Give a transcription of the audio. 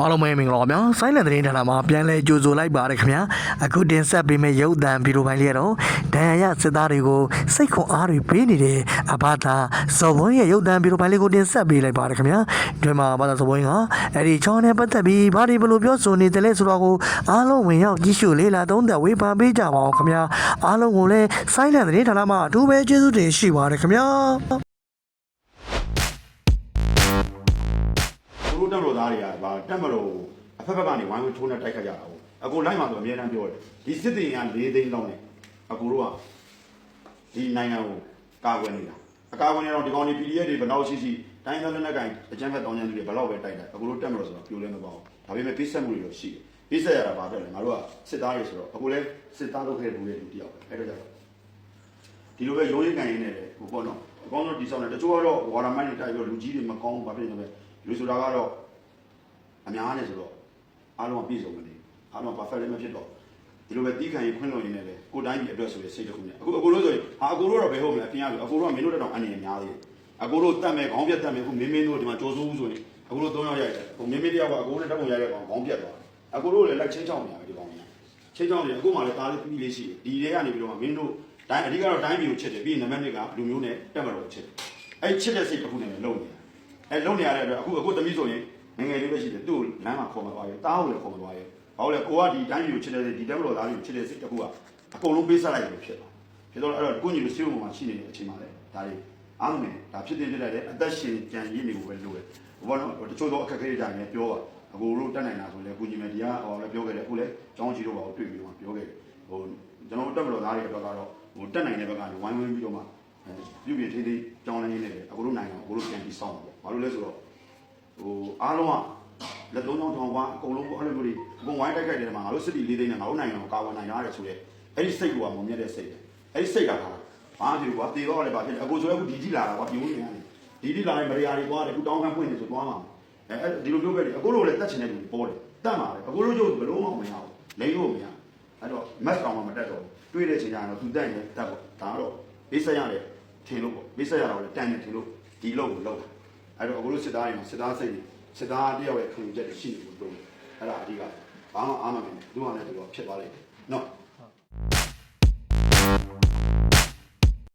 အားလုံးပဲမင်္ဂလာပါဗျာဆိုင်းလန်သတင်းဌာနမှာပြန်လဲကြိုဆိုလိုက်ပါရခင်ဗျာအခုတင်ဆက်ပေးမယ့်ရုပ်သံဗီဒီယိုပိုင်းလေးကတော့ဒဏ်ရာရစစ်သားတွေကိုစိတ်ခွန်အားတွေပေးနေတယ်အဘသာဇော်ဘွန်းရဲ့ရုပ်သံဗီဒီယိုပိုင်းလေးကိုတင်ဆက်ပေးလိုက်ပါရခင်ဗျာဒီမှာအဘသာဇော်ဘွန်းကအဲ့ဒီချောင်းနဲ့ပတ်သက်ပြီးဘာတွေဘယ်လိုပြောဆိုနေတယ်လဲဆိုတော့ကိုအားလုံးဝင်ရောက်ကြည့်ရှုလေ့လာသုံးသပ်ဝေဖန်ပေးကြပါအောင်ခင်ဗျာအားလုံးကိုလည်းဆိုင်းလန်သတင်းဌာနမှာအထူးပဲကျေးဇူးတင်ရှိပါတယ်ခင်ဗျာ တို့တက်မတော်သားတွေကဗာတက်မတော်အဖက်ဖက်ကနေဝိုင်းဝန်းထိုးနဲ့တိုက်ခတ်ကြတာဟုတ်အကိုလိုက်မှာဆိုအများတန်းပြောတယ်ဒီစစ်တင်က၄သိန်းလောက်နဲ့အကိုတို့ကဒီနိုင်ငံကိုကာကွယ်နေတာအကာအကွယ်နေတော့ဒီကောင်ဒီ PDF တွေဘယ်လောက်ရှိရှိတိုင်းသားလက်နက်ကိုင်အကြမ်းဖက်တောင်းကျမ်းတွေဘယ်လောက်ပဲတိုက်တယ်အကိုတို့တက်မတော်ဆိုတော့ပြိုလဲမပေါ့ဒါပေမဲ့ပြစ်ဆက်မှုတွေတော့ရှိတယ်ပြစ်ဆက်ရတာဘာဖြစ်လဲငါတို့ကစစ်သားတွေဆိုတော့အကိုလည်းစစ်သားလုပ်ခဲ့တဲ့လူတွေလူတယောက်ပဲအဲ့တော့ကြောင့်ဒီလိုပဲရုံးရင်းကန်ရင်းနဲ့ဟိုပေါ့နော်အကောင်းဆုံးဒီဆောင်တယ်တချို့ကတော့ဝါရမိုင်းတွေတိုက်ပြီးတော့လူကြီးတွေမကောင်းဘူးဘာဖြစ်လဲဆိုတော့ လူဆိုတာကတော့အများနဲ့ဆိုတော့အားလုံးကပြည့်စုံမနေအားလုံးက perfect လည်းမဖြစ်တော့ဒီလိုပဲတီးခံရင်ခွင့်လွှတ်ရင်းနဲ့လေကိုတိုင်းပြည်အတွက်ဆိုရစိတ်တစ်ခုနဲ့အခုအကိုတို့ဆိုရင်ဟာအကိုတို့တော့ဘယ်ဟုတ်မလဲအပြင်ရပြီအကိုတို့ကမင်းတို့တက်တော့အနေနဲ့များသေးတယ်အကိုတို့တတ်မယ်ခေါင်းပြတ်တတ်မယ်အခုမင်းမင်းတို့ဒီမှာကြိုးစိုးဘူးဆိုရင်အကိုတို့သုံးယောက်ရိုက်တယ်ဟိုမင်းမင်းတယောက်ကအကိုတို့နဲ့တက်ပုံရိုက်တဲ့ကောင်ခေါင်းပြတ်သွားအကိုတို့လည်းလိုက်ချင်းချောင်းနေရတယ်ဒီကောင်ကြီးချင်းချောင်းနေအခုမှလည်းတားလေးပြီးလေးရှိတယ်ဒီတွေကနေပြီးတော့မင်းတို့တိုင်းအဓိကတော့တိုင်းပြည်ကိုချစ်တယ်ပြီးရင်နံပါတ်1ကလူမျိုးနဲ့တက်မတော်ချစ်တယ်အဲ့ချစ်တဲ့စိတ်တစ်ခုနဲ့လုံနေတာ အဲ့လုံနေရတဲ့အတွက်အခုအခုသမီးဆိုရင်ငယ်ငယ်လေးပဲရှိတယ်သူ့ကိုလမ်းမှာခေါ်မသွားရဲတားကိုလည်းခေါ်မသွားရဲဘာလို့လဲကိုကဒီတိုင်းပြည်ကိုချစ်တဲ့ဒီတမ်းမတော်သားတွေကိုချစ်တဲ့စိတ်တစ်ခုကအကုန်လုံးပေးဆက်လိုက်လို့ဖြစ်သွားဖြစ်တော့အဲ့တော့ကိုညီလိုစီးုံမှာရှိနေတဲ့အချိန်မှာလေဒါတွေအားလုံးနဲ့ဒါဖြစ်တင်ဖြစ်လိုက်တဲ့အသက်ရှင်ကြံရည်နေကိုပဲလိုတယ်ဘောနော်တချို့တော့အခက်အခဲတွေတိုင်းလည်းပြောပါအကိုတို့တက်နိုင်တာဆိုလည်းကိုညီမတရားဟောလည်းပြောခဲ့တယ်အခုလည်းကျောင်းကြီးတို့ပါတွေ့ပြီးတော့ပြောခဲ့တယ်ဟိုကျွန်တော်တက်မတော်သားတွေအတွက်ကတော့ဟိုတက်နိုင်တဲ့ဘက်ကနေဝိုင်းဝန်းပြီးတော့မှ ပြုပြင်ထိထိကျောင်းလည်းနေတယ်အကိုတို့နိုင်ငံကိုအကိုတို့ပြန်ပြီးစောင့်ပါဘာလို့လဲဆိုတော့ဟိုအားလုံးကလက်သုံးချောင်းထောင်ကွာအကုန်လုံးအဲ့လိုမျိုးတွေအကုန်ဝိုင်းတိုက်ခိုက်တယ်မှာငါတို့စစ်တီလေးသိန်းနဲ့ငါတို့နိုင်ငံကိုကာဝယ်နိုင်ရတယ်ဆိုတော့အဲ့ဒီစိတ်ကမုံမြတ်တဲ့စိတ်ပဲအဲ့ဒီစိတ်ကဟာဘာဖြစ်ကွာတေတော့လည်းဘာဖြစ်အကိုဆိုရအခုဒီကြီးလာတာကွာပြုံးနေရတယ်ဒီဒီလာရင်မရယာတွေကွာတယ်ခုတောင်းခမ်းဖွင့်နေဆိုသွားမှာအဲအဲ့ဒီလိုမျိုးပဲလေအကိုတို့လည်းတက်ချင်တဲ့လူပေါ်တယ်တက်မှာလေအကိုတို့ကျုပ်ဘယ်လို့မှမရဘူးလိမ့်လို့မရအဲ့တော့ match ကောင်မှမတက်တော့တွေ့တဲ့ချိန်ကျတော့သူတက်ရင်တက်ပေါ့ဒါတော့ဘေးဆက်ရတယ် ထင်လို့ပေါ့ဘေးဆက်ရတော့လည်းတန်တယ်ထင်လို့ဒီလောက်ကိုလောက်အဲ့တော့အကိုတို့စစ်သားရင်စစ်သားစိတ်တွေစစ်သားတယောက်ရဲ့ခံယူချက်တွေရှိနေလို့ပြောတယ်အဲ့ဒါအဓိကဘာမှအားမမင်းသူကလည်းသူကဖြစ်သွားလိမ့်မယ်နော်